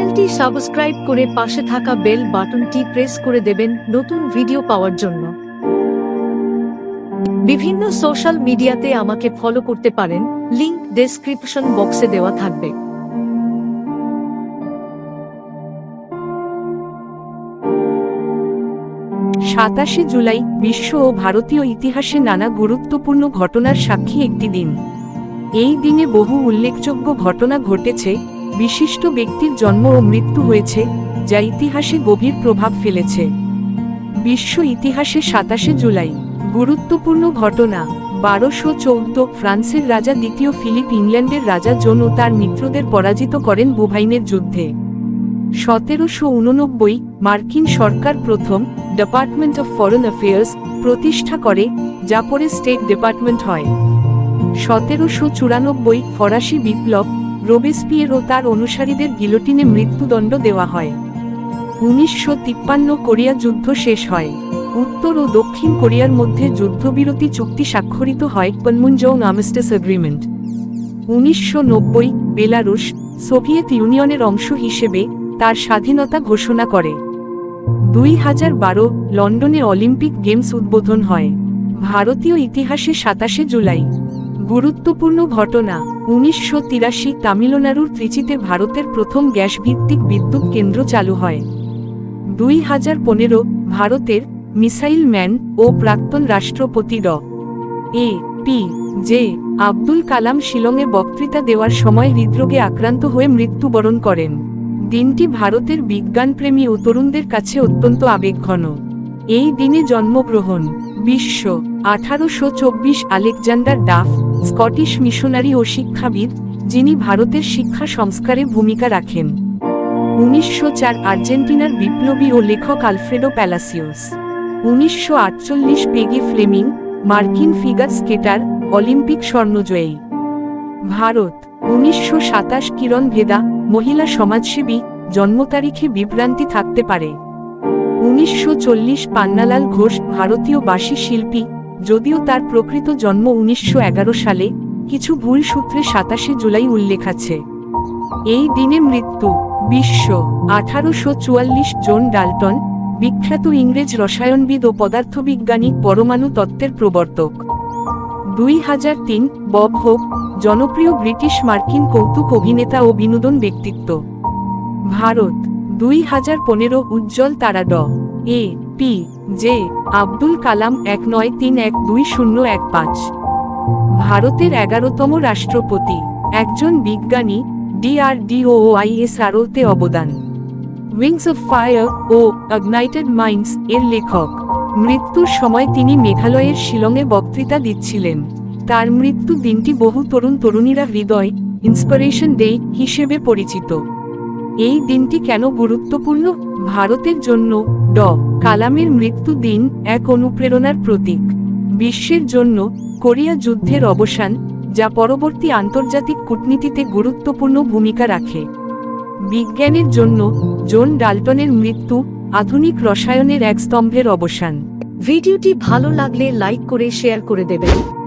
চ্যানেলটি সাবস্ক্রাইব করে পাশে থাকা বেল বাটনটি প্রেস করে দেবেন নতুন ভিডিও পাওয়ার জন্য। বিভিন্ন সোশ্যাল মিডিয়াতে আমাকে ফলো করতে পারেন, লিংক ডেসক্রিপশন বক্সে দেওয়া থাকবে। সাতাশে জুলাই, বিশ্ব ও ভারতীয় ইতিহাসে নানা গুরুত্বপূর্ণ ঘটনার সাক্ষী একটি দিন। এই দিনে বহু উল্লেখযোগ্য ঘটনা ঘটেছে বিশিষ্ট ব্যক্তির জন্ম ও মৃত্যু হয়েছে, যা ইতিহাসে গভীর প্রভাব ফেলেছে। বিশ্ব ইতিহাসে সাতাশে জুলাই, গুরুত্বপূর্ণ ঘটনা, বারোশো চৌদ্দ, ফ্রান্সের রাজা দ্বিতীয় ফিলিপ ইংল্যান্ডের রাজা জন ও তার মিত্রদের পরাজিত করেন বুভাইনের যুদ্ধে। সতেরোশো উননব্বই, মার্কিন সরকার প্রথম ডিপার্টমেন্ট অফ ফরেন অ্যাফেয়ার্স প্রতিষ্ঠা করে, যা পরে স্টেট ডিপার্টমেন্ট হয়। সতেরোশো চুরানব্বই, ফরাসি বিপ্লব রোবেসপিয়ের ও তার অনুসারীদের গিলোটিনে মৃত্যুদণ্ড দেওয়া হয়। উনিশশো তিপ্পান্ন কোরিয়া যুদ্ধ শেষ হয়। উত্তর ও দক্ষিণ কোরিয়ার মধ্যে যুদ্ধবিরতি চুক্তি স্বাক্ষরিত হয় পনমুনজৌ আর্মিস্টাস এগ্রিমেন্ট। উনিশশো নব্বই বেলারুশ সোভিয়েত ইউনিয়নের অংশ হিসেবে তার স্বাধীনতা ঘোষণা করে। দুই হাজার বারো লন্ডনে অলিম্পিক গেমস উদ্বোধন হয়। ভারতীয় ইতিহাসে সাতাশে জুলাই। গুরুত্বপূর্ণ ঘটনা, উনিশশো তিরাশি তামিলনাড়ুর ত্রিচিতে ভারতের প্রথম গ্যাস ভিত্তিক বিদ্যুৎ কেন্দ্র চালু হয়। দুই হাজার পনেরো ভারতের মিসাইল ম্যান ও প্রাক্তন রাষ্ট্রপতি ড। A. P. J. Abdul Kalam শিলংয়ে বক্তৃতা দেওয়ার সময় হৃদরোগে আক্রান্ত হয়ে মৃত্যুবরণ করেন। দিনটি ভারতের বিজ্ঞানপ্রেমী ও তরুণদের কাছে অত্যন্ত আবেগঘন। এই দিনে জন্মগ্রহণ বিশ্ব আঠারোশো চব্বিশ আলেকজান্ডার ডাফ স্কটিশ মিশনারি ও শিক্ষাবিদ, যিনি ভারতের শিক্ষা সংস্কারে ভূমিকা রাখেন। উনিশশো চার আর্জেন্টিনার বিপ্লবী ও লেখক আলফ্রেডো প্যালাসিওস উনিশশো আটচল্লিশ পেগি ফ্লেমিং, মার্কিন ফিগার স্কেটার, অলিম্পিক স্বর্ণজয়ী। ভারত, উনিশশো সাতাশ কিরণ ভেদা, মহিলা সমাজসেবী, জন্ম তারিখে বিভ্রান্তি থাকতে পারে। উনিশশো চল্লিশ পান্নালাল ঘোষ, ভারতীয় বাসী শিল্পী যদিও তার প্রকৃত জন্ম উনিশশো এগারো সালে, কিছু ভুল সূত্রে সাতাশে জুলাই উল্লেখ আছে। এই দিনে মৃত্যু, বিশ্ব, আঠারোশো চুয়াল্লিশ জন ডাল্টন, বিখ্যাত ইংরেজ রসায়নবিদ ও পদার্থবিজ্ঞানী পরমাণু তত্ত্বের প্রবর্তক। দুই হাজার তিন, বব হোপ জনপ্রিয় ব্রিটিশ মার্কিন কৌতুক অভিনেতা ও বিনোদন ব্যক্তিত্ব। ভারত, দুই হাজার পনেরো উজ্জ্বল তারা ড, A P, J, Abdul Kalam এক নয় তিন এক দুই শূন্য এক পাঁচ। ভারতের এগারোতম রাষ্ট্রপতি, একজন বিজ্ঞানী ডিআরডিও ও আইএসআরওতে অবদান। উইংস অফ ফায়ার ও আগনাইটেড মাইন্ডস এর লেখক। মৃত্যুর সময় তিনি মেঘালয়ের শিলংয়ে বক্তৃতা দিচ্ছিলেন। তার মৃত্যু দিনটি বহু তরুণ তরুণীরা হৃদয়, ইন্সপিরেশন ডে হিসেবে পরিচিত। এই দিনটি কেন গুরুত্বপূর্ণ? ভারতের জন্য, ড কালামের মৃত্যু দিন এক অনুপ্রেরণার প্রতীক। বিশ্বের জন্য কোরিয়া যুদ্ধের অবসান, যা পরবর্তী আন্তর্জাতিক কূটনীতিতে গুরুত্বপূর্ণ ভূমিকা রাখে। বিজ্ঞানের জন্য জোন ডাল্টনের মৃত্যু আধুনিক রসায়নের এক স্তম্ভের অবসান। ভিডিওটি ভালো লাগলে লাইক করে শেয়ার করে দেবেন।